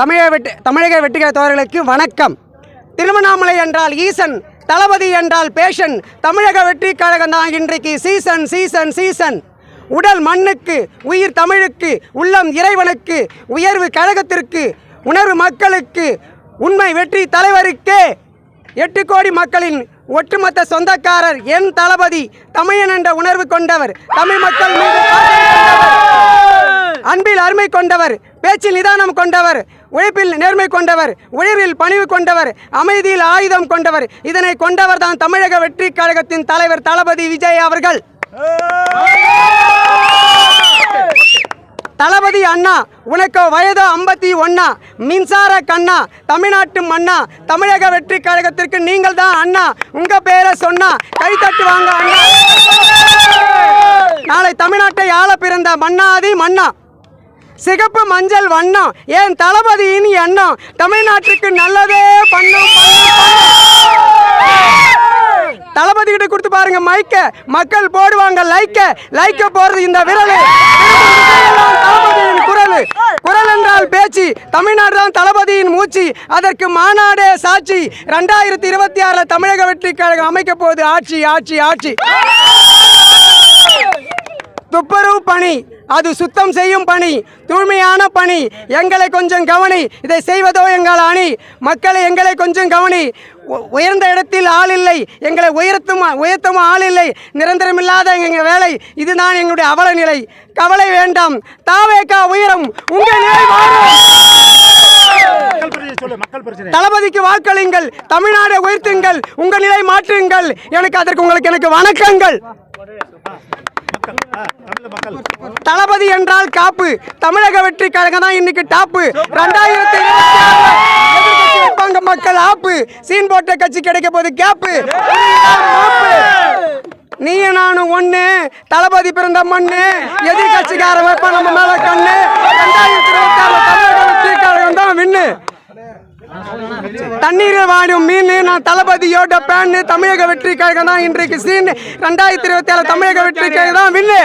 தமிழக வெட்டு தமிழக வெட்டுகிற தோழர்களுக்கு வணக்கம். திருவண்ணாமலை என்றால் ஈசன் தளபதி என்றால் பேஷன் தமிழக வெற்றி கழகம் தான் இன்றைக்கு சீசன் சீசன் சீசன். உடல் மண்ணுக்கு உயிர் தமிழுக்கு உள்ளம் இறைவனுக்கு உயர்வு கழகத்திற்கு உணர்வு மக்களுக்கு உண்மை வெற்றி தலைவருக்கே எட்டு கோடி மக்களின் ஒட்டுமொத்த சொந்தக்காரர் என் தளபதி தமிழன் என்ற உணர்வு கொண்டவர். தமிழ் மக்கள் மீது அன்பில் அருமை கொண்டவர் பேச்சில் நிதானம் கொண்டவர் உழைப்பில் நேர்மை கொண்டவர் உயிரில் பணிவு கொண்டவர் அமைதியில் ஆயுதம் கொண்டவர். இதனை கொண்டவர் தான் தமிழக வெற்றி கழகத்தின் தலைவர் தளபதி விஜய் அவர்கள். தளபதி அண்ணா உனக்கு வயது ஐம்பத்தி ஒன்னா மின்சார கண்ணா தமிழ்நாட்டு மண்ணா தமிழக வெற்றி கழகத்திற்கு நீங்கள் தான் அண்ணா. உங்க பேரை சொன்னா கை தட்டுவாங்க அண்ணா. நாளை தமிழ்நாட்டை ஆள பிறந்த மன்னாதி மன்னா. சிகப்பு மஞ்சள் வண்ணம் ஏன் தளபதியின் எண்ணம்? தமிழ்நாட்டுக்கு நல்லதே பண்ணும் தளபதி கிட்ட கொடுத்து பாருங்க மைக்க. மக்கள் போடுவாங்க லைக்க. லைக்க போறது இந்த விரல். தளபதியின் குரல். குரல் என்றால் பேச்சு. தமிழ்நாடு தான் தளபதியின் மூச்சு. அதற்கு மாநாடே சாட்சி. ரெண்டாயிரத்தி இருபத்தி ஆறுல தமிழக வெற்றி கழகம் அமைக்க போகுது. ஆட்சி ஆட்சி ஆட்சி. துப்புரவு பணி. அது சுத்தம் செய்யும் பணி. தூய்மையான பணி. எங்களை கொஞ்சம் கவனி. இதை செய்வதோ எங்கள் அணி. மக்களை எங்களை கொஞ்சம் கவனி. உயர்ந்த இடத்தில் ஆள் இல்லை. எங்களை உயர்த்தும் உயர்த்தும் ஆள் இல்லை. நிரந்தரமில்லாத எங்கள் வேலை. இதுதான் எங்களுடைய அவல நிலை கவலை வேண்டாம். தாவேக்கா உயரம். உங்கள் நிலை தளபதிக்கு வாக்களியுங்கள். தமிழ்நாடை உயர்த்துங்கள். உங்கள் நிலை மாற்றுங்கள். எனக்கு அதற்கு உங்களுக்கு எனக்கு வணக்கங்கள். தளபதி என்றால் காப்பு. தமிழக வெற்றி கழகம் தான் இன்னைக்கு டாப்பு. ரெண்டாயிரத்தி வைப்பாங்க மக்கள் ஆப்பு. சீன் போட்ட கட்சி கிடைக்க போது கேப்பு. நீ நானும் ஒண்ணு தளபதி பிறந்த மண்ணு எதிர் வைப்ப நம்ம மேல கண்ணு. ரெண்டாயிரத்தி இருபத்தி ஆறு தமிழக வெற்றி கழகம் தான் வின்னு தண்ணீரில் வாடும் மீன் நான் தளபதியோட பேன் தமிழக வெற்றி கழகம் தான் இன்றைக்கு சீன். ரெண்டாயிரத்தி இருபத்தி ஆறு தமிழக வெற்றி கழகம் தான் வின்னு.